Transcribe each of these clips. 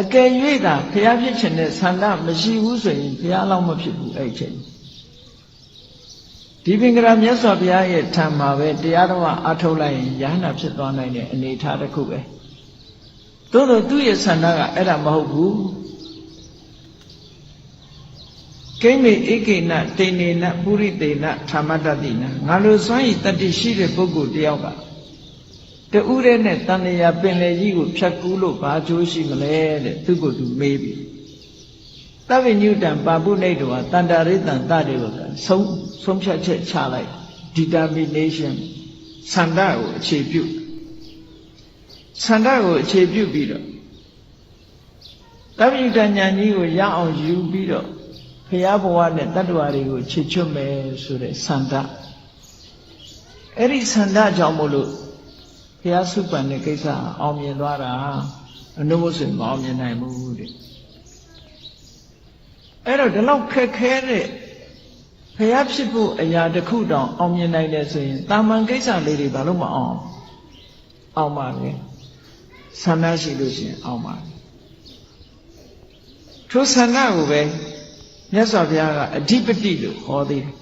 အကယ်၍သာဘုရားဖြစ်ခြင်းနဲ့ဆန္ဒမရှိဘူးဆိုရင်ဘုရားလောက်မဖြစ်ဘူးအဲ့ချိန်ဒီပင်ကရာမြတ်စွာဘုရားရဲ့ထံမှာပဲတရားတော်အထုတ်လိုက်ရင်ယ ahanan ဖြစ်သွားနိုင်တဲ့အနေအထားတစ်ခုပဲသို့တော့သူ့ရဲ့ဆန္ဒကအဲ့ဒါမဟုတ်ဘူးကိမေဧကိဏတေနေနပုရိတေနဌာမတတိနငါလိုစွမ်းဤတတ္တိရှိတဲ့ပုဂ္ဂိုလ်တယောက်က တူးရဲနဲ့တန်လျာပင်လေကြီးကိုဖြတ်ကူးလို့ဘာကျိုးရှိမလဲတဲ့သူကိုသူမေးပြီသဗ္ဗညုတံပါပုနေတောတန္တာရိတံတတေဝကဆုံးဆုံးဖြတ်ချက်ချလိုက် determination ဆန္ဒကိုအခြေပြုဆန္ဒကိုအခြေပြုပြီးတော့သဗ္ဗညုတဉာဏ်ကြီးကိုရအောင်ယူပြီးတော့ဖရာဘဝနဲ့တတ္တဝါတွေကိုခြေချွတ်မယ်ဆိုတဲ့ဆန္ဒအဲ့ဒီဆန္ဒကြောင့်မို့လို့ ဘုရားစုပန်တဲ့ကိစ္စအောင်မြင်သွားတာအနုမဆိုမအောင်မြင်နိုင်ဘူးတဲ့အဲ့တော့ဒီလောက်ခက်ခဲတဲ့ဘုရားဖြစ်ဖို့အရာတစ်ခုတောင်အောင်မြင်နိုင်တယ်ဆိုရင်တာမန်ကိစ္စလေးတွေဘာလို့မအောင်အောင်ပါလဲဆန္ဒရှိလို့ရှိရင်အောင်ပါထိုဆန္ဒကိုပဲမြတ်စွာဘုရားကအဓိပတိလို့ဟောသေးတယ်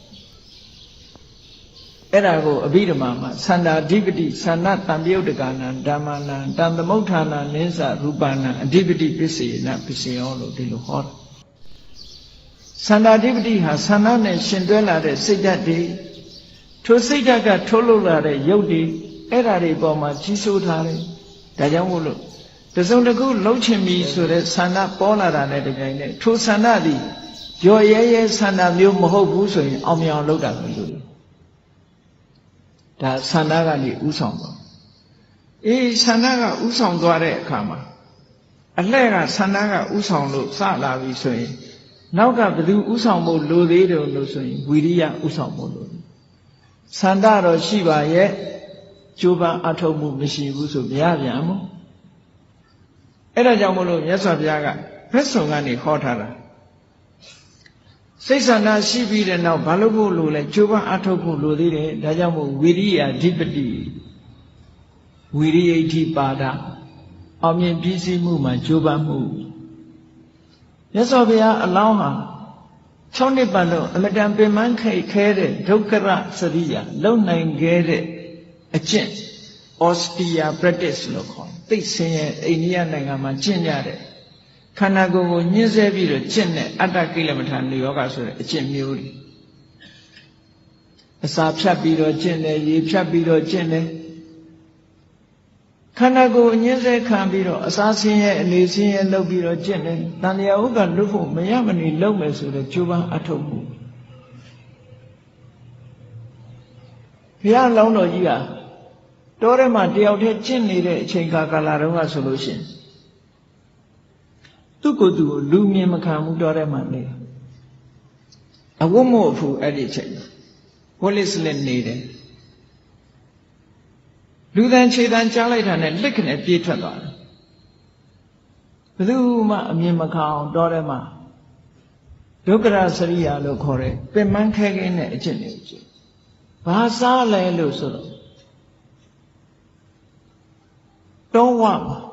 အဲ့ဒါကိုအဘိဓမ္မာမှာသန္တာဓိပတိသန္နတံပြုတ်တကနာဓမ္မနာတံသမုဋ္ဌာနာနိစ္စရူပနာအဓိပတိပစ္စေနပစ္စေယောလို့ဒီလိုဟောတာသန္တာဓိပတိဟာသန္နနဲ့ရှင်တွဲလာတဲ့စိတ်ဓာတ်တွေထိုစိတ်ဓာတ်ကထုတ်လုပ်လာတဲ့ရုပ်တွေအဲ့ဓာတွေပေါ်မှာကြီးစိုးထားတယ်ဒါကြောင့်မို့လို့တစုံတစ်ခုလှုပ်ချင်ပြီဆိုတဲ့ဆန္ဒပေါ်လာတာနဲ့တကြိမ်နဲ့ထိုဆန္ဒသည်ရော်ရဲရဲဆန္ဒမျိုးမဟုတ်ဘူးဆိုရင်အောင်မြင်အောင်လုပ်တာပဲလို့ ဒါဆန္ဒကနေဥဆောင်ပါအေးဆန္ဒကဥဆောင်သွားတဲ့အခါမှာအလှဲ့ကဆန္ဒကဥဆောင်လို့စလာပြီဆိုရင်နောက်ကဘယ်သူဥဆောင်ဖို့လိုသေးတယ်လို့ဆိုရင်ဝီရိယဥဆောင်ဖို့လိုဆန္ဒတော့ရှိပါရဲ့ကြိုးပမ်းအထောက်မှုမရှိဘူးဆိုမရပြန်ဘူးအဲ့ဒါကြောင့်မလို့မြတ်စွာဘုရားကဘက်ဆောင်ကနေဟောထားတာ စိတ်ဆန္ဒရှိပြီးတဲ့နောက်ဘာလို့ဖို့လို့လဲကြိုးပမ်းအထောက်ဖို့လိုသေးတယ်ဒါကြောင့်မို့ဝိရိယဓိပတိဝိရိယဋ္ဌိပါဒအောင်မြင်ပြည့်စည်မှုမှာကြိုးပမ်းမှုမြတ်စွာဘုရားအလောင်းဟာ6နှစ်ပတ်လုံးအမတန်ပင်ပန်းခိတ်ခဲတဲ့ဒုက္ခရစရိယလုံနိုင်ခဲ့တဲ့အကျင့် austere practice လို့ခေါ်သိဆင်းရဲအိန္ဒိယနိုင်ငံမှာကျင့်ကြတဲ့ ခန္ဓာကိုယ်ကိုညှင်းဆဲပြီးတော့ကျင့်တဲ့အတ္တကိလမထာနိယောဂဆိုတဲ့အကျင့်မျိုးတွေအစာဖြတ်ပြီးတော့ကျင့်တယ်ရေဖြတ်ပြီးတော့ကျင့်တယ်ခန္ဓာကိုယ်ညှင်းဆဲခံပြီးတော့အစာဆင်းရဲအနေဆင်းရဲလုပ်ပြီးတော့ကျင့်တယ်တန်လျာဥက္ကလွတ်ဖို့မရမနေလုပ်မယ်ဆိုတဲ့ကြိုးပမ်းအထောက်မှုဘုရားလောင်းတော်ကြီးကတောထဲမှာတယောက်တည်းကျင့်နေတဲ့အချိန်ကာလတုန်းကဆိုလို့ရှိရင် သူ့ကိုယ်သူကိုလူမြင်မခံဘူးတောထဲမှာနေအဝတ်မို့အဖူအဲ့ဒီချိန်ဝလစ်စလက်နေတယ်လူတန်ခြေတန်ကြားလိုက်တာနဲ့လက်ခနဲ့ပြေးထွက်သွားတယ်ဘယ်သူမှအမြင်မခံအောင်တောထဲမှာဒုက္ခရစရိယာလို့ခေါ်တဲ့ပင်မခဲခင်းတဲ့အကျင့်တွေကျင့်ဘာစားလဲလို့ဆိုတော့တောဝမှာ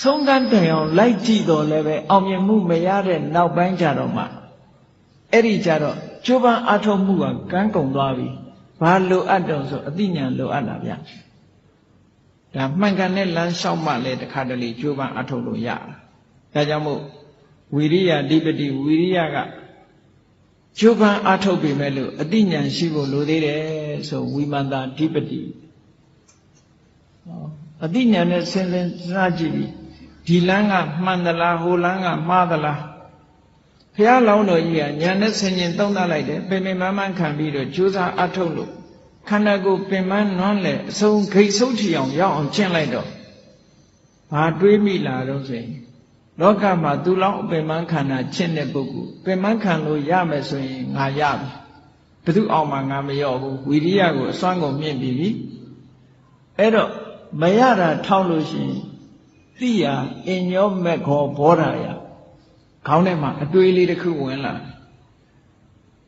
ဆုံးကန်းတိုင်အောင်လိုက်ကြည့်တော့လည်းပဲအောင်မြင်မှုမရတဲ့နောက်ပိုင်းကြတော့မှအဲ့ဒီကြတော့ကျိုးပန်းအားထုတ်မှုကကန်းကုန်သွားပြီဘာလိုအပ်တော့ဆိုအသိဉာဏ်လိုအပ်တာဗျဒါမှန်ကန်တဲ့လမ်းလျှောက်မှလည်းတခါတလေကျိုးပန်းအားထုတ်လို့ရတာဒါကြောင့်မို့ဝီရိယဓိပတိဝီရိယကကျိုးပန်းအားထုတ်ပြီမဲ့လို့အသိဉာဏ်ရှိဖို့လိုသေးတယ်ဆိုဝိမန္တာဓိပတိအသိဉာဏ်နဲ့စဉ်းစားကြည့်ပြီး ဒီလမ်းကမှန်သလားဟိုလမ်းကမှားသလားဘုရားလောင်းတော်ကြီးကညာနဲ့ဆင်ញင်သုံးသပ်လိုက်တယ်ပင်ပင်မမှန်ခံပြီးတော့ကြိုးစားအထုတ်လို့ခန္ဓာကိုယ်ပင်မနွမ်းလေအဆုံးဂိတ်ဆုပ်ထီအောင်ရောက်အောင်ကျင့်လိုက်တော့ဘာတွေးမိလာတော့ဆိုရင်လောကမှာသူလောင်းအပင်မခန္ဓာချင့်တဲ့ပုဂ္ဂိုလ်ပင်မခံလို့ရမယ်ဆိုရင်ငါရပြီဘယ်သူအောင်မှငါမရော့ဘူးဝိရိယကိုအစွမ်းကုန်မြင့်ပြီးပြီအဲ့တော့မရတာထောက်လို့ရှိရင် သိရအညောမက်ခောဘောဓာယခေါင်းထဲမှာအတွေးလေးတစ်ခုဝင်လာ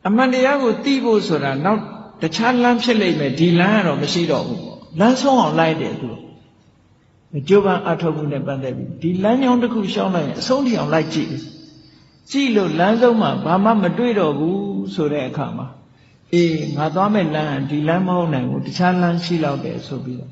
အမှန်တရားကိုသိဖို့ဆိုတာနောက်တခြားလမ်းဖြစ်လိမ့်မယ်ဒီလမ်းကတော့မရှိတော့ဘူးပေါ့လမ်းဆုံးအောင်လိုက်တယ်သူအကျိုးပန်းအထောက်မှုနဲ့ပတ်သက်ပြီးဒီလမ်းကြောင်းတစ်ခုရှောင်းလိုက်ရင်အဆုံးထိအောင်လိုက်ကြည့်ကြည့်လို့လမ်းဆုံးမှာဘာမှမတွေ့တော့ဘူးဆိုတဲ့အခါမှာအေးငါသွားမဲ့လမ်းဒီလမ်းမဟုတ်နိုင်ဘူးတခြားလမ်းရှိတော့တယ်ဆိုပြီးတော့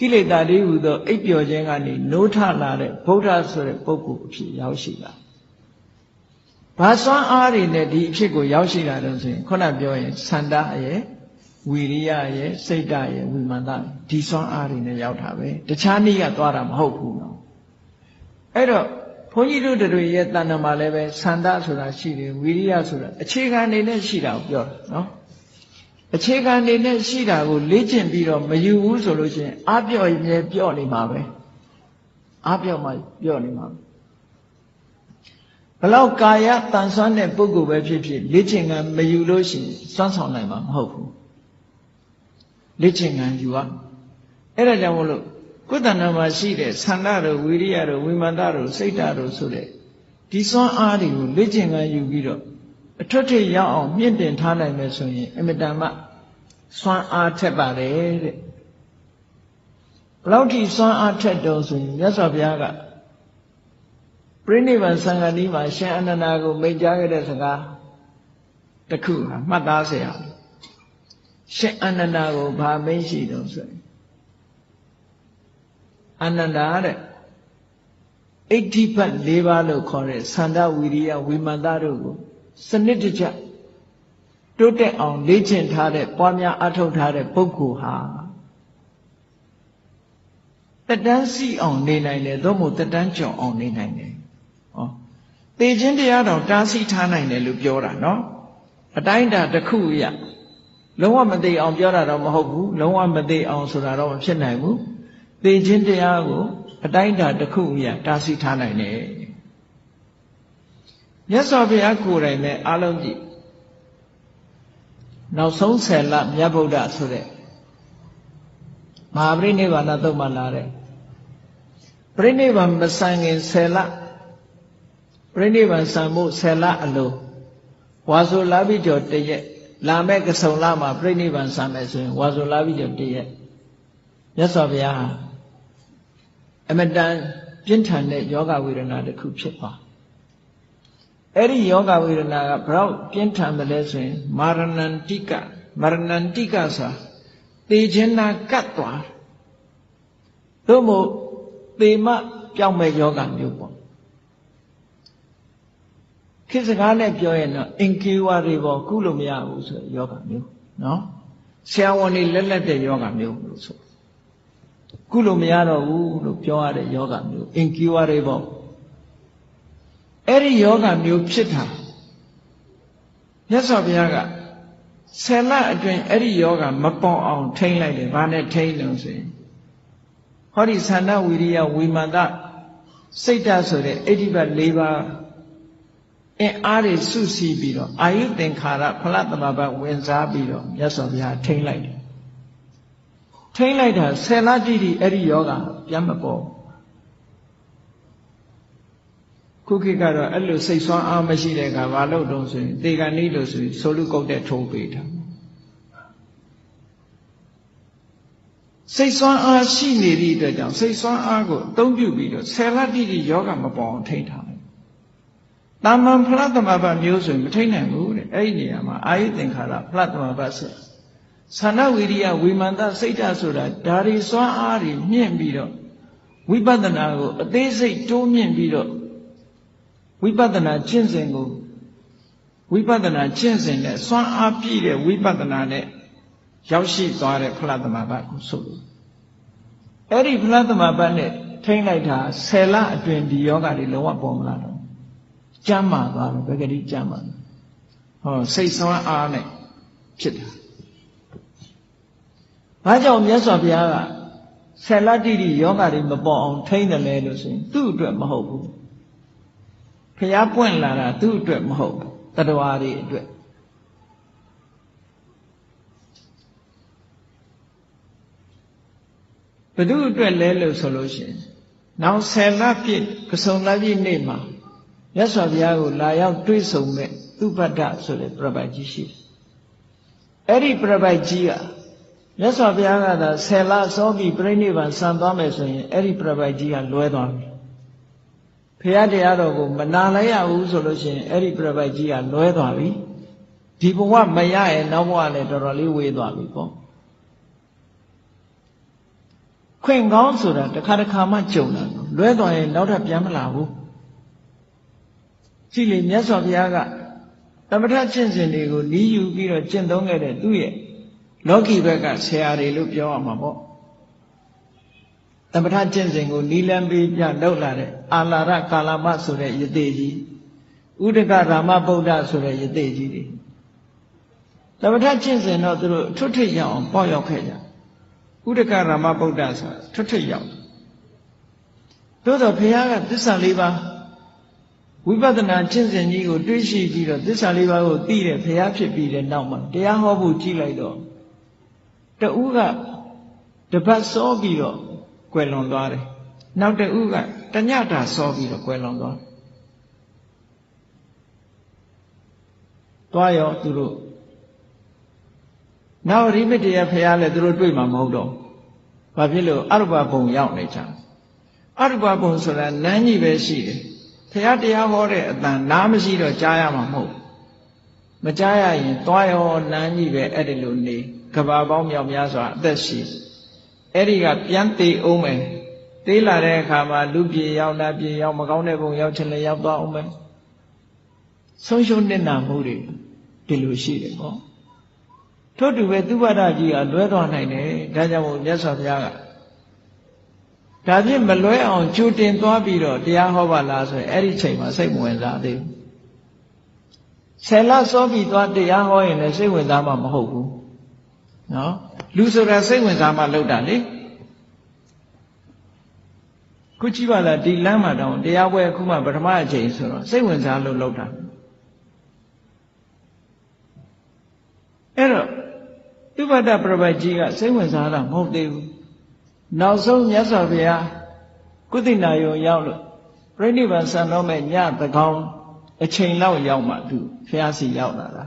ကိလေသာတွေဟူသောအိပ်ပျော်ခြင်းကနေနိုးထလာတဲ့ဗုဒ္ဓဆိုတဲ့ပုဂ္ဂိုလ်အဖြစ်ရောက်ရှိလာဘာစွမ်းအားတွေနဲ့ဒီအဖြစ်ကိုရောက်ရှိလာတော့ဆိုရင်ခုနပြောရင်သန္တာရဲ့ဝီရိယရဲ့စိတ်ဓာတ်ရဲ့ဝိမာန်သားဒီစွမ်းအားတွေနဲ့ရောက်တာပဲတခြားနည်းကသွားတာမဟုတ်ဘူးနော်အဲ့တော့ဘုန်းကြီးတို့တွေရဲ့တဏ္ဍာမှာလည်းပဲသန္တာဆိုတာရှိတယ်ဝီရိယဆိုတာအခြေခံနေနဲ့ရှိတာကိုပြောတာနော် အခြေခံနေနဲ့ရှိတာကိုလေ့ကျင့်ပြီးတော့မယူဘူးဆိုလို့ရှိရင်အပြော့မြဲပြော့နေမှာပဲအပြော့မှပြော့နေမှာဘလောက်ကာယတန်ဆွမ်းတဲ့ပုဂ္ဂိုလ်ပဲဖြစ်ဖြစ်လေ့ကျင့်ကမယူလို့ရှိရင်စွမ်းဆောင်နိုင်မှာမဟုတ်ဘူးလေ့ကျင့်ကယူရအဲ့ဒါကြောင့်မလို့ကိုယ်တဏ္ဍာမှာရှိတဲ့ဆန္ဒတို့ဝိရိယတို့ဝိမာန်တို့စိတ်ဓာတ်တို့ဆိုတဲ့ဒီစွမ်းအားတွေကိုလေ့ကျင့်ကယူပြီးတော့ အထွတ်ထိပ်ရောက်အောင်မြင့်တင်ထားနိုင်မယ်ဆိုရင်အင်မတန်မှစွမ်းအားထက်ပါတယ်တဲ့ဘလောက်ထိစွမ်းအားထက်တော်ဆိုရင်မြတ်စွာဘုရားကပြိဋိဘံသံဃာနီးမှာရှင်အနန္ဒာကိုမိန့်ကြားခဲ့တဲ့စကားတစ်ခုဟာမှတ်သားစရာရှင်အနန္ဒာကိုဗာမိတ်ရှိတော်ဆိုရင်အနန္ဒာတဲ့အဋ္ဌိပတ်၄ပါးလို့ခေါ်တဲ့သန္တာဝီရိယဝိမန္တတို့ကို စနစ်တကျတိုးတက်အောင်လေ့ကျင့်ထားတဲ့ပွားများအထောက်ထားတဲ့ပုဂ္ဂိုလ်ဟာတတန်းစီအောင်နေနိုင်တယ်သို့မဟုတ်တတန်းကြောင်အောင်နေနိုင်တယ်ဟောသေခြင်းတရားတော်တားဆီးထားနိုင်တယ်လို့ပြောတာနော်အတိုင်းတာတစ်ခုရလုံးဝမသိအောင်ပြောတာတော့မဟုတ်ဘူးလုံးဝမသိအောင်ဆိုတာတော့မဖြစ်နိုင်ဘူးသေခြင်းတရားကိုအတိုင်းတာတစ်ခုရတားဆီးထားနိုင်တယ် မြတ်စွာဘုရားကိုယ်တိုင်နဲ့အလုံးကြည့်နောက်ဆုံးဆယ်လမြတ်ဗုဒ္ဓဆိုတဲ့မဟာပရိနိဗ္ဗာန်သုတ်မှလာတဲ့ပရိနိဗ္ဗာန်မဆန်ခင်ဆယ်လပရိနိဗ္ဗာန်ဆံမှုဆယ်လအလိုဝါဆိုလာပြီးကြောတရက်လာမဲ့ကဆုံလမှာပြိဋိဘံဆံမယ်ဆိုရင်ဝါဆိုလာပြီးကြောတရက်မြတ်စွာဘုရားအမတန်ပြင်းထန်တဲ့ယောဂဝေဒနာတစ်ခုဖြစ်သွား အဲ့ဒီယောဂဝေဒနာကဘလောက်ပြင်းထန်တယ်လဲဆိုရင်မာရဏန္တိကမာရဏန္တိကဆိုသေခြင်းနာကတ်သွားသို့မို့သေမပြောင်းမဲ့ယောဂမျိုးပေါ့ခေတ်စကားနဲ့ပြောရင်တော့အင်ကီဝါတွေပေါ့ကုလို့မရဘူးဆိုယောဂမျိုးနော်ဆရာဝန်တွေလက်လက်တဲ့ယောဂမျိုးလို့ဆိုကုလို့မရတော့ဘူးလို့ပြောရတဲ့ယောဂမျိုးအင်ကီဝါတွေပေါ့ အဲ့ဒီယောဂမျိုးဖြစ်တာမြတ်စွာဘုရားကဆယ်လအတွင်းအဲ့ဒီယောဂမပေါ်အောင် ထိမ့်လိုက်တယ်ဘာနဲ့ထိမ့်လို့ဆိုရင်ဟောဒီသန္တဝိရိယဝိမာန်တစိတ်ဓာတ်ဆိုတဲ့အိဋ္ဌိပတ်၄ပါးအင်အားတွေစုစည်းပြီးတော့အာယုသင်္ခါရဖလသမဘဝင်စားပြီးတော့မြတ်စွာဘုရားထိမ့်လိုက်တယ်ထိမ့်လိုက်တာဆယ်လတိတိအဲ့ဒီယောဂပြန်မပေါ် ခုခေတ်ကတော့အဲ့လိုစိတ်ဆွမ်းအားမရှိတဲ့အခါဘာလို့တုံးဆိုရင်တေကန်ဤလို့ဆိုရင်ဆိုလူကုတ်တဲ့ထုံးပေးတာစိတ်ဆွမ်းအားရှိနေသည့်အတွက်ကြောင့်စိတ်ဆွမ်းအားကိုအသုံးပြုပြီးတော့ဆယ်လတိတိယောဂမပေါ်အောင်ထိန်းထားတယ်။တာမန်ဖလားသမဘမျိုးဆိုရင်မထိန်းနိုင်ဘူးတဲ့။အဲ့ဒီနေရာမှာအာယုသင်္ခါရဖလားသမဘဆိုသန္နဝိရိယဝိမာန်တစိတ်ဓာတ်ဆိုတာဒါရီစွမ်းအားတွေမြင့်ပြီးတော့ဝိပဿနာကိုအသေးစိတ်တိုးမြင့်ပြီးတော့ ဝိပဿနာကျင့်စဉ်ကိုဝိပဿနာကျင့်စဉ်နဲ့စွမ်းအားပြည့်တဲ့ဝိပဿနာနဲ့ရောက်ရှိသွားတဲ့ဖလားသမဘကိုဆိုလို့အဲ့ဒီဖလားသမဘနဲ့ထိမ့်လိုက်တာဆယ်လအတွင်းဒီယောဂတွေလုံးဝပေါ်မလာတော့ကျမ်းမာသွားတယ်ဘယ်ကလေးကျမ်းမာလဲဟောစိတ်ဆွမ်းအားနဲ့ဖြစ်တာဘာကြောင့်မြတ်စွာဘုရားကဆယ်လတိတိယောဂတွေမပေါ်အောင်ထိမ့်တယ်လဲလို့ဆိုရင်သူ့အတွက်မဟုတ်ဘူး ဘုရားပွင့်လာတာသူ့အတွက်မဟုတ်ဘူးတတဝါတွေအတွက်ဘု து အတွက်လဲလို့ဆိုလို့ရှိရင်နောက်ဆယ်လပြည့်ကစုံလပြည့်နေ့မှာမြတ်စွာဘုရားကိုလာရောက်တွေ့ဆုံမဲ့သူပတ္တဆိုတဲ့ပြပိုက်ကြီးရှိတယ်အဲ့ဒီပြပိုက်ကြီးကမြတ်စွာဘုရားကသာဆယ်လစောပြီးပြိဋိဘံဆံသွားမယ်ဆိုရင်အဲ့ဒီပြပိုက်ကြီးကလွဲသွားပြီ ဖရာတရားတော်ကိုမနာလိုက်ရဘူးဆိုလို့ရှိရင်အဲ့ဒီပြပိုက်ကြီးကလွဲသွားပြီဒီဘဝမရရဲ့နောက်ဘဝလည်းတော်တော်လေးဝေးသွားပြီပေါ့ခွင့်ကောင်းဆိုတာတစ်ခါတစ်ခါမှကြုံတာလွဲသွားရင်နောက်ထပ်ပြန်မလာဘူးကြည့်လေမြတ်စွာဘုရားကသမထကျင့်စဉ်တွေကိုနီးယူပြီးတော့ကျင့်သုံးခဲ့တဲ့သူ့ရဲ့လောကီဘက်ကဆရာတွေလို့ပြောရမှာပေါ့ သမထကျင့်စဉ်ကိုနီးလန်းပြီးပြလောက်လာတဲ့အာလာရကာလမဆိုတဲ့ယတိကြီးဥဒကရာမဗုဒ္ဓဆိုတဲ့ယတိကြီးတွေသမထကျင့်စဉ်တော့သူတို့ထွတ်ထွတ်ရအောင်ပေါ့ရောက်ခဲ့ကြဥဒကရာမဗုဒ္ဓဆိုတာထွတ်ထွတ်ရောက်သို့တော့ဘုရားကသစ္စာလေးပါးဝိပဿနာကျင့်စဉ်ကြီးကိုတွေးရှိပြီးတော့သစ္စာလေးပါးကိုသိတဲ့ဘုရားဖြစ်ပြီးတဲ့နောက်မှာတရားဟောဖို့ကြည့်လိုက်တော့တဦးကတပတ်စောပြီးတော့ ကွယ်လွန်သွားတယ်နောက်တဦးကတညတာစောပြီးတော့ကွယ်လွန်သွားသွားရောသူတို့နောက်ရိမတရဖះလည်းသူတို့တွေ့မှာမဟုတ်တော့ဘာဖြစ်လို့အရုပဘုံရောက်နေကြအရုပဘုံဆိုတာနန်းကြီးပဲရှိတယ်ဖះတရားဟောတဲ့အတန်နားမရှိတော့ကြားရမှာမဟုတ်မကြားရရင်သွားရောနန်းကြီးပဲအဲ့ဒီလိုနေကဘာပေါင်းမြောက်များစွာအသက်ရှိ အဲ့ဒီကပြန်သေးအောင်မယ်သေးလာတဲ့အခါမှာလူပြေရောက်လာပြေရောက်မကောင်းတဲ့ဘုံရောက်ချင်လည်းရောက်သွားအောင်မယ်ဆုံးရှုံးနစ်နာမှုတွေဒီလိုရှိတယ်ပေါ့ထို့တူပဲသူဝဒကြီးကလွဲသွားနိုင်တယ်ဒါကြောင့်မို့မြတ်စွာဘုရားကဒါဖြင့်မလွဲအောင်ကြိုတင်သွားပြီးတော့တရားဟောပါလားဆိုရင်အဲ့ဒီချိန်မှာစိတ်မဝင်စားသေးဘူးဆယ်လစောပြီးသွားတရားဟောရင်လည်းစိတ်ဝင်စားမှာမဟုတ်ဘူး နော်လူဆိုတာစိတ်ဝင်စားမှလောက်တာလေခုကြည့်ပါလားဒီလမ်းမှာတောင်တရားပွဲအခုမှပထမအချိန်ဆိုတော့စိတ်ဝင်စားလို့လောက်တာအဲ့တော့ဥပဒပရပတ်ကြီးကစိတ်ဝင်စားတာမဟုတ်သေးဘူးနောက်ဆုံးမြတ်စွာဘုရားကုသိနာယုံရောက်လို့ပြိဋိဘံဆံတော်မဲ့ညသကောင်းအချိန်လောက်ရောက်မှသူဘုရားစီရောက်လာတာ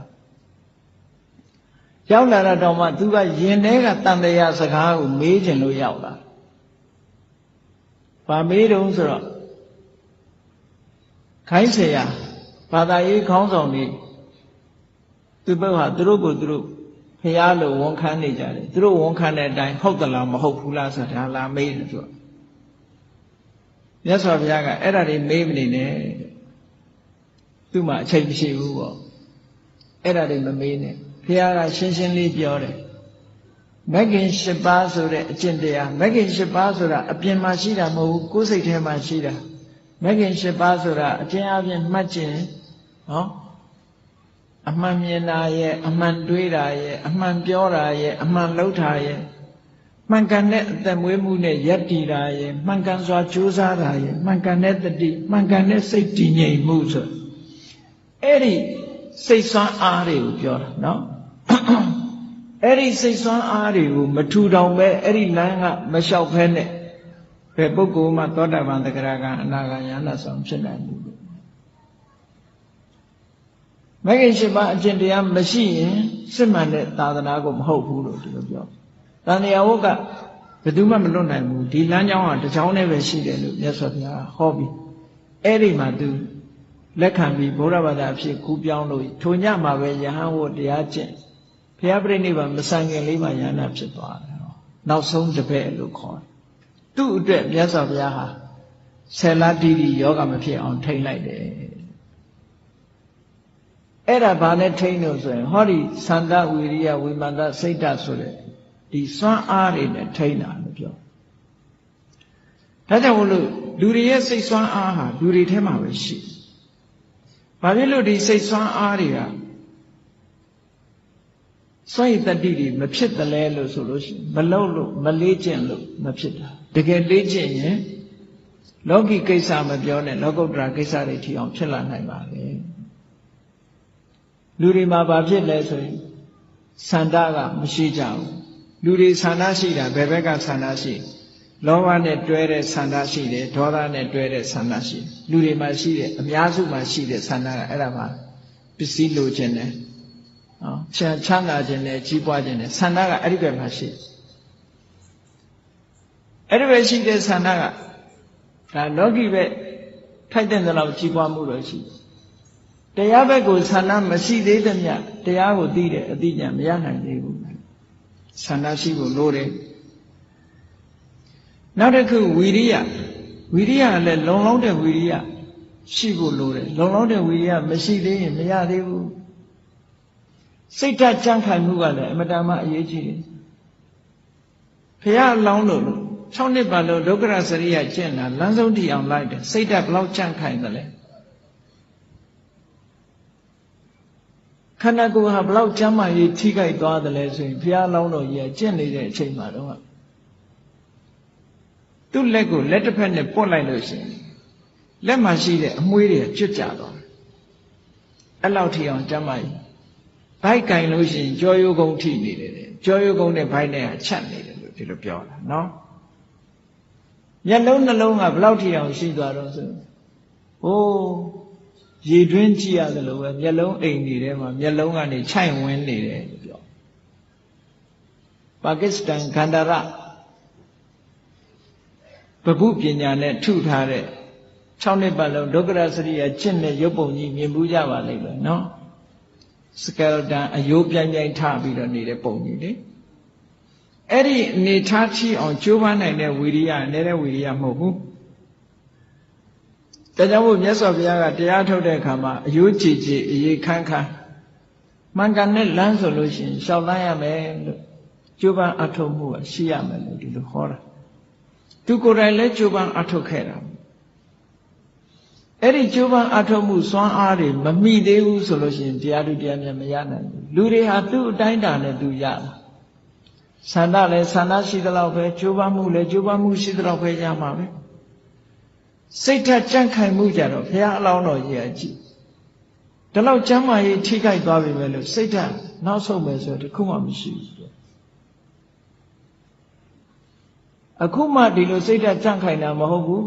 ရောက်လာတော့မှသူကယင်ထဲကတန်တရားစကားကိုမေးခြင်းလို့ရောက်လာ။ဘာမေးတုံးဆိုတော့ခိုင်းเสียဘာသာရေးခေါင်းဆောင်တွေသူဘက်ဟာသူတို့ကိုသူတို့ဖះလို့ဝန်ခံနေကြတယ်သူတို့ဝန်ခံတဲ့အတိုင်းဟုတ်သလားမဟုတ်ဘူးလားဆိုတာလာမေးတယ်သူကမြတ်စွာဘုရားကအဲ့ဒါတွေမေးမနေနဲ့သူ့မှာအချိန်မရှိဘူးပေါ့အဲ့ဒါတွေမမေးနဲ့ ဘုရားကရှင်းရှင်းလေးပြောတယ်မဂ္ဂင်၈ပါးဆိုတဲ့အကျင့်တရားမဂ္ဂင်၈ပါးဆိုတာအပြင်မှာရှိတာမဟုတ်ဘူးကိုယ်စိတ်ထဲမှာရှိတာမဂ်ခင်၈ပါးဆိုတာအကျဉ်းအပြင်မှတ်ခြင်းနော်အမှန်မြင်တာရဲ့အမှန်တွေးတာရဲ့အမှန်ပြောတာရဲ့အမှန်လုပ်တာရဲ့မှန်ကန်တဲ့အသက်မွေးမှုနဲ့ယက်တည်တာရဲ့မှန်ကန်စွာကြိုးစားတာရဲ့မှန်ကန်တဲ့တတိမှန်ကန်တဲ့စိတ်တည်ငြိမ်မှုဆိုအဲ့ဒီစိတ်ဆွမ်းအားတွေကိုပြောတာနော် အဲ့ဒီစိတ်ဆွမ်းအားတွေကိုမထူထောင်ပဲအဲ့ဒီလမ်းကမလျှောက်ဖဲနဲ့ဘယ်ပုဂ္ဂိုလ်မှသောတာပန်တဂရကအနာဂါယနာဆောင်ဖြစ်နိုင်ဘူးလို့မဂ္ဂင်၈ပါးအကျင့်တရားမရှိရင်စစ်မှန်တဲ့သာသနာကိုမဟုတ်ဘူးလို့ဒီလိုပြောတန်တရားဝတ်ကဘယ်သူမှမလွတ်နိုင်ဘူးဒီလမ်းကြောင်းကတစ်ကြောင်းနဲ့ပဲရှိတယ်လို့မြတ်စွာဘုရားဟောပြီးအဲ့ဒီမှာသူလက်ခံပြီးဗုဒ္ဓဘာသာအဖြစ်ကူးပြောင်းလို့ထိုညမှာပဲယဟန်ဝတ်တရားကျင့် ဘုရားပြိဋိဘံမဆန်ခင်လေးမှာယဟနာဖြစ်သွားတယ်နောက်ဆုံးတပည့်လို့ခေါ်တယ်သူ့အတွက်မြတ်စွာဘုရားဟာဆယ်လတိတိယောဂမဖြစ်အောင်ထိန်လိုက်တယ်အဲ့ဒါဘာနဲ့ထိန်လို့ဆိုရင်ဟောဒီသန္တာဝိရိယဝိမာန်တစိတ်ဓာတ်ဆိုတဲ့ဒီစွမ်းအားတွေနဲ့ထိန်တာလို့ပြောဒါကြောင့်မို့လို့လူတွေရဲ့စိတ်စွမ်းအားဟာလူတွေထဲမှာပဲရှိဘာဖြစ်လို့ဒီစိတ်စွမ်းအားတွေက စွန့်ရည်တတိတွေမဖြစ်တယ်လဲလို့ဆိုလို့ရှိရင်မလုံးလို့မလေးကျင့်လို့မဖြစ်တာတကယ်လေးကျင့်ရင်လောကီကိစ္စမပြောနဲ့လောကုတ္တရာကိစ္စတွေထီအောင်ဖြစ်လာနိုင်ပါလေလူတွေမှာဘာဖြစ်လဲဆိုရင်ဆန္ဒကမရှိကြဘူးလူတွေဆန္ဒရှိတာဘယ်ဘက်ကဆန္ဒရှိလောဘနဲ့တွဲတဲ့ဆန္ဒရှိတယ်ဒေါသနဲ့တွဲတဲ့ဆန္ဒရှိလူတွေမှာရှိတဲ့အများစုမှာရှိတဲ့ဆန္ဒကအဲ့ဒါမှပစ္စည်းလိုချင်တယ် နော်ချမ်းချမ်းသာခြင်းနဲ့ကြီးပွားခြင်းနဲ့ဆန္ဒကအဲ့ဒီဘက်မှာရှိအဲ့ဒီဘက်ရှိတဲ့ဆန္ဒကဒါလောကီဘက်ထိုက်တဲ့လောက်ကြီးပွားမှုတော့ရှိတရားဘက်ကိုဆန္ဒမရှိသေးသမျှတရားကိုသိတဲ့အသိဉာဏ်မရနိုင်သေးဘူးဆန္ဒရှိဖို့လိုတယ်နောက်တစ်ခုဝီရိယဝီရိယလည်းလုံလောက်တဲ့ဝီရိယရှိဖို့လိုတယ်လုံလောက်တဲ့ဝီရိယမရှိသေးရင်မရသေးဘူး စိတ်ဓာတ်ကြံ့ခိုင်မှုကလည်းအမတန်မှအရေးကြီးတယ်ဖះအလောင်းလို့6နှစ်ပတ်လုံးဒုက္ခရစရိယကျင့်တာလမ်းဆုံးထိအောင်လိုက်တယ်စိတ်ဓာတ်ဘလောက်ကြံ့ခိုင်တယ်လဲခန္ဓာကိုယ်ဟာဘလောက်ကျမ်းမာရေးထိခိုက်သွားတယ်လဲဆိုရင်ဘုရားလောင်းတော်ကြီးကကျင့်နေတဲ့အချိန်မှာတော့သူ့လက်ကိုလက်တစ်ဖက်နဲ့ပွတ်လိုက်လို့ရှိရင်လက်မှာရှိတဲ့အမွှေးတွေကျွတ်ကြသွားတယ်အဲ့လောက်ထိအောင်ကျမ်းမာရေး ဘိုက်ကင်လို့ရှိရင်ကြောရိုးကုန်းထိနေတယ်ကြောရိုးကုန်းနဲ့ဘိုက်နဲ့ချက်နေတယ်လို့ဒီလိုပြောတာနော်မျက်လုံးနှလုံးကဘလောက်ထိအောင်ရှိသွားတော့ဆိုဟိုးရေတွင်းကြည့်ရတယ်လို့ပဲမျက်လုံးအိမ်နေထဲမှာမျက်လုံးကနေခြိုက်ဝင်းနေတယ်လို့ပြောပါကစ္စတန်ခန္ဓာရပပုပညာနဲ့ထုထားတဲ့6နှစ်ပတ်လုံးဒုက္ခရစရိယကျင့်တဲ့ရုပ်ပုံကြီးမြင်ဘူးကြပါလိမ့်မယ်နော် စကယ်တန်အယိုးပြိုင်ပြိုင်ထပြီးတော့နေတဲ့ပုံကြီးလေအဲ့ဒီအနေထားချီအောင်ကြိုးပမ်းနိုင်တဲ့ဝီရိယနေတဲ့ဝီရိယမဟုတ်ဘူးဒါကြောင့်မို့မြတ်စွာဘုရားကတရားထုတ်တဲ့အခါမှာအယိုးကြည်ကြည်အေးခန်းခန်းမှန်ကန်တဲ့လမ်းဆိုလို့ရှိရင်ရှောက်လန်းရမယ်လို့ကြိုးပမ်းအထုတ်မှုကရှိရမယ်လို့ဒီလိုဟောတာသူကိုယ်တိုင်လည်းကြိုးပမ်းအထုတ်ခဲ့တာ အဲ့ဒီကြိုးပမ်းအထုတ်မှုစွမ်းအားတွေမမိသေးဘူးဆိုလို့ရှိရင်တရားသူတရားမြတ်မရနိုင်ဘူးလူတွေဟာသူ့အတိုင်းတာနဲ့သူရတာဆန္ဒလည်းဆန္ဒရှိသလောက်ပဲကြိုးပမ်းမှုလည်းကြိုးပမ်းမှုရှိသလောက်ပဲရမှာပဲစိတ်ဓာတ်ကြံ့ခိုင်မှုကြတော့ဘုရားအလောင်းတော်ကြီးအကြည့်ဒီလောက်ကျမ်းမာရေးထိခိုက်သွားပြီပဲလို့စိတ်ဓာတ်နောက်ဆုံးပဲဆိုတခုမှမရှိဘူးအခုမှဒီလိုစိတ်ဓာတ်ကြံ့ခိုင်တာမဟုတ်ဘူး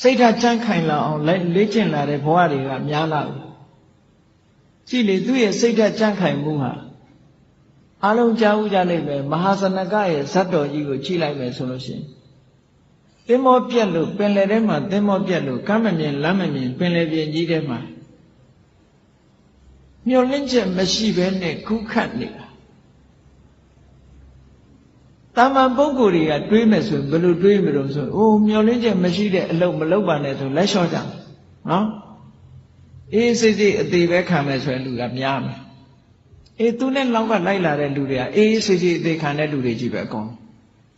စိတ်ဓာတ်ကြံ့ခိုင်လာအောင်လေ့ကျင့်လာတဲ့ဘဝတွေကများလာပြီကြည့်လေသူ့ရဲ့စိတ်ဓာတ်ကြံ့ခိုင်မှုဟာအလုံးကြားဦးကြလိမ့်မယ်မဟာစနကရဲ့ဇတ်တော်ကြီးကိုကြည့်လိုက်မယ်ဆိုလို့ရှိရင်သင်္ဘောပြက်လို့ပင်လယ်ထဲမှာသင်္ဘောပြက်လို့ကမ်းမမြင်လမ်းမမြင်ပင်လယ်ပြင်ကြီးထဲမှာမျောလင့်ချက်မရှိဘဲနဲ့ခုခတ်နေတာ တာမန်ပုဂ္ဂိုလ်တွေကတွေးမယ်ဆိုရင်ဘယ်လိုတွေးမလို့ဆိုအိုးမျောလင့်ချက်မရှိတဲ့အလုပ်မလုပ်ပါနဲ့ဆိုလက်လျှော့ကြနော်အေးစိတ်စိတ်အသေးပဲခံမယ်ဆိုရင်လူကများမယ်အေးသူနဲ့လောက်ကလိုက်လာတဲ့လူတွေကအေးစိတ်စိတ်အသေးခံတဲ့လူတွေကြီးပဲအကုန်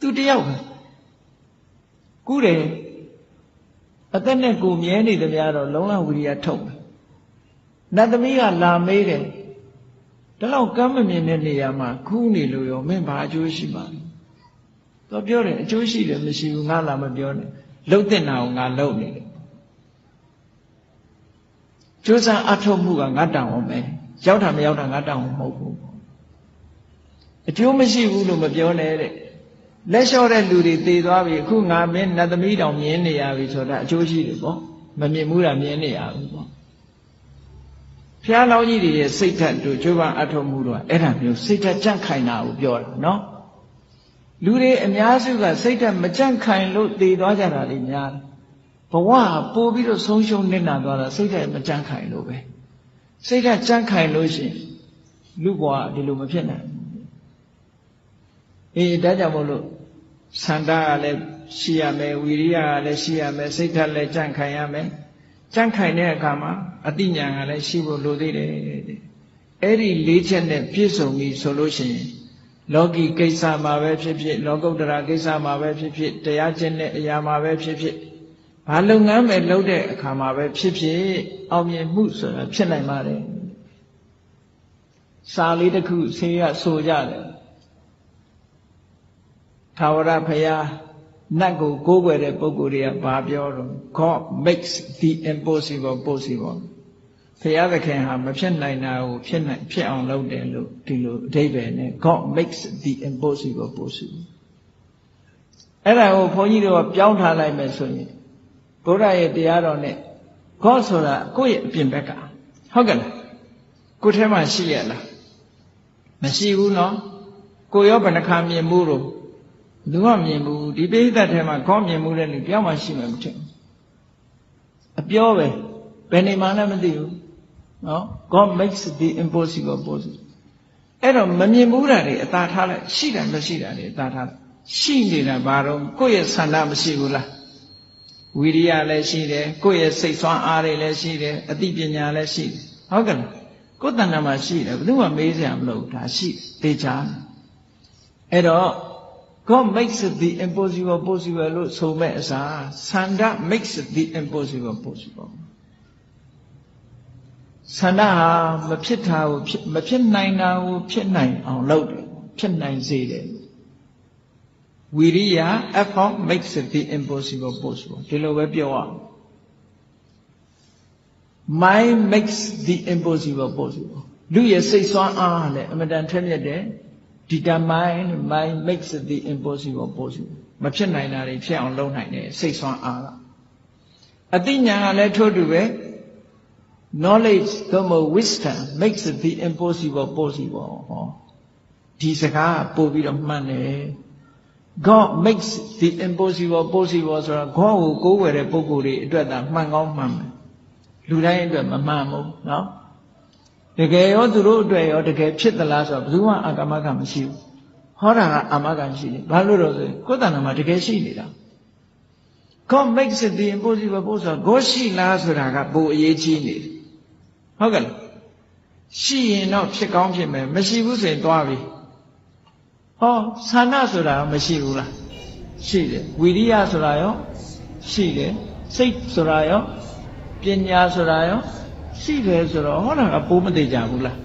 သူတယောက်ပဲကူးတယ်အသက်နဲ့ကိုမြဲနေသမျှတော့လုံလဝိရိယထုတ်မယ်နတ်သမီးကလာမေးတယ်ဒါတော့ကမ်းမမြင်တဲ့နေရာမှာခူးနေလို့ရောမင်းဘာအကျိုးရှိပါလဲ တော့ပြောတယ်အကျိုးရှိတယ်မရှိဘူးငါလာမပြောနဲ့လှုပ်တဲ့နာကိုငါလှုပ်နေတယ်ကျိုးစားအထုတ်မှုကငါတောင်းအောင်မယ်ရောက်တာမရောက်တာငါတောင်းအောင်မဟုတ်ဘူးအကျိုးမရှိဘူးလို့မပြောနဲ့တဲ့လက်လျှော့တဲ့လူတွေတည်သွားပြီအခုငါမင်းနတ်သမီးတောင်မြင်နေရပြီဆိုတာအကျိုးရှိတယ်ပေါ့မမြင်ဘူးတာမြင်နေရဘူးပေါ့ဖျားလောင်းကြီးတွေရဲ့စိတ်ဓာတ်တို့ကျိုးပန်းအထုတ်မှုတို့ကအဲ့ဒါမျိုးစိတ်ဓာတ်ကြန့်ခိုင်တာကိုပြောတာနော် လူတွေအများစုကစိတ်ဓာတ်မကြန့်ခိုင်လို့တည်သွားကြတာတွေများတယ်ဘဝပို့ပြီးတော့ဆုံးရှုံးနေတာသွားတာစိတ်ဓာတ်မကြန့်ခိုင်လို့ပဲစိတ်ဓာတ်ကြန့်ခိုင်လို့ရှိရင်လူဘဝဒီလိုမဖြစ်နိုင်ဘူးအေးဒါကြောင့်မို့လို့ဆန္ဒကလည်းရှိရမယ်ဝီရိယကလည်းရှိရမယ်စိတ်ဓာတ်လည်းကြန့်ခိုင်ရမယ်ကြန့်ခိုင်တဲ့အခါမှာအတိညာကလည်းရှိဖို့လိုသေးတယ်တဲ့အဲ့ဒီလေးချက်နဲ့ပြည့်စုံပြီဆိုလို့ရှိရင် လောကီကိစ္စမှာပဲဖြစ်ဖြစ်လောကုတ္တရာကိစ္စမှာပဲဖြစ်ဖြစ်တရားကျင့်တဲ့အရာမှာပဲဖြစ်ဖြစ်ဘာလုပ်ငန်းပဲလုပ်တဲ့အခါမှာပဲဖြစ်ဖြစ်အောင်မြင်မှုဆိုတာဖြစ်နိုင်ပါတယ်စာလေးတစ်ခုဆေးရဆိုကြတယ်ထာဝရဘုရားနတ်ကိုကိုးကွယ်တဲ့ပုဂ္ဂိုလ်တွေကဘာပြောတော့ God makes the impossible possible ဘုရားသခင်ဟာမဖြစ်နိုင်တာကိုဖြစ်နိုင်ဖြစ်အောင်လုပ်တယ်လို့ဒီလိုအဓိပ္ပာယ်နဲ့ God makes the impossible possible အဲ့ဒါကိုဘုန်းကြီးတို့ကပြောင်းထားလိုက်မယ်ဆိုရင်ဘုရားရဲ့တရားတော်နဲ့ God ဆိုတာကိုယ့်ရဲ့အပြင်ဘက်ကဟုတ်ကဲ့လားကိုယ်ထဲမှာရှိရလားမရှိဘူးနော်ကိုရောဘယ်နှခါမြင်မှုလို့လူကမြင်ဘူးဒီပိဋကတ်ထဲမှာခေါမြင်မှုတဲ့လူတယောက်မှရှိမှမထင်ဘူးအပြောပဲဘယ်နေမှလည်းမသိဘူး နော် God makes the impossible possible အဲ့တော့မမြင်ဘူးတာတွေအသာထားလိုက်ရှိတာမရှိတာတွေအသာထားလိုက်ရှိနေတာဘာတော့ကိုယ့်ရဲ့ဆန္ဒမရှိဘူးလားဝိရိယလည်းရှိတယ်ကိုယ့်ရဲ့စိတ်ဆွမ်းအားတွေလည်းရှိတယ်အသိပညာလည်းရှိတယ်ဟုတ်ကဲ့လားကိုယ်တဏ္ဍာမှာရှိတယ်ဘယ်သူမှမေးစရာမလိုဘူးဒါရှိတယ်သိချာအဲ့တော့ God makes the impossible possible လို့ဆိုမဲ့အစားဆန္ဒ makes the impossible possible ဆန္ဒဟာမဖြစ်တာကိုမဖြစ်နိုင်တာကိုဖြစ်နိုင်အောင်လုပ်တယ်ဖြစ်နိုင်စေတယ်ဝိရိယ effort makes the impossible possible ဒီလိုပဲပြောရအောင် mind makes the impossible possible လူရဲ့စိတ်ဆွမ်းအားလည်းအမတန်ထက်မြက်တယ် determine mind makes the impossible possible မဖြစ်နိုင်တာတွေဖြစ်အောင်လုပ်နိုင်တယ်စိတ်ဆွမ်းအားကအသိဉာဏ်ကလည်းထို့တူပဲ knowledge သို့မဟုတ် wisdom makes the impossible possible ဟောဒီစကားပို့ပြီးတော့မှန်တယ် God makes the impossible possible ဆိုတာ God ကိုကိုးဝယ်တဲ့ပုဂ္ဂိုလ်တွေအတွက်သာမှန်ကောင်းမှန်မယ်လူတိုင်းအတွက်မမှန်ဘူးเนาะတကယ်ရောသူတို့အတွက်ရောတကယ်ဖြစ်သလားဆိုတော့ဘယ်သူမှအာကမကမရှိဘူးဟောတာကအာမကရှိတယ်ဘာလို့တော့ဆိုကိုယ်တဏ္ဍာမှာတကယ်ရှိနေတာ God makes it the impossible ပို့ဆိုတော့ God ရှိလားဆိုတာကပိုအရေးကြီးနေတယ် ဟုတ်ကဲ့လားရှိရင်တော့ဖြစ်ကောင်းဖြစ်မယ်မရှိဘူးဆိုရင်သွားပြီဟောဆန္ဒဆိုတာမရှိဘူးလားရှိတယ်ဝိရိယဆိုတာရောရှိတယ်စိတ်ဆိုတာရောပညာဆိုတာရောရှိတယ်ဆိုတော့ဟောတာကပိုးမသေးကြဘူးလား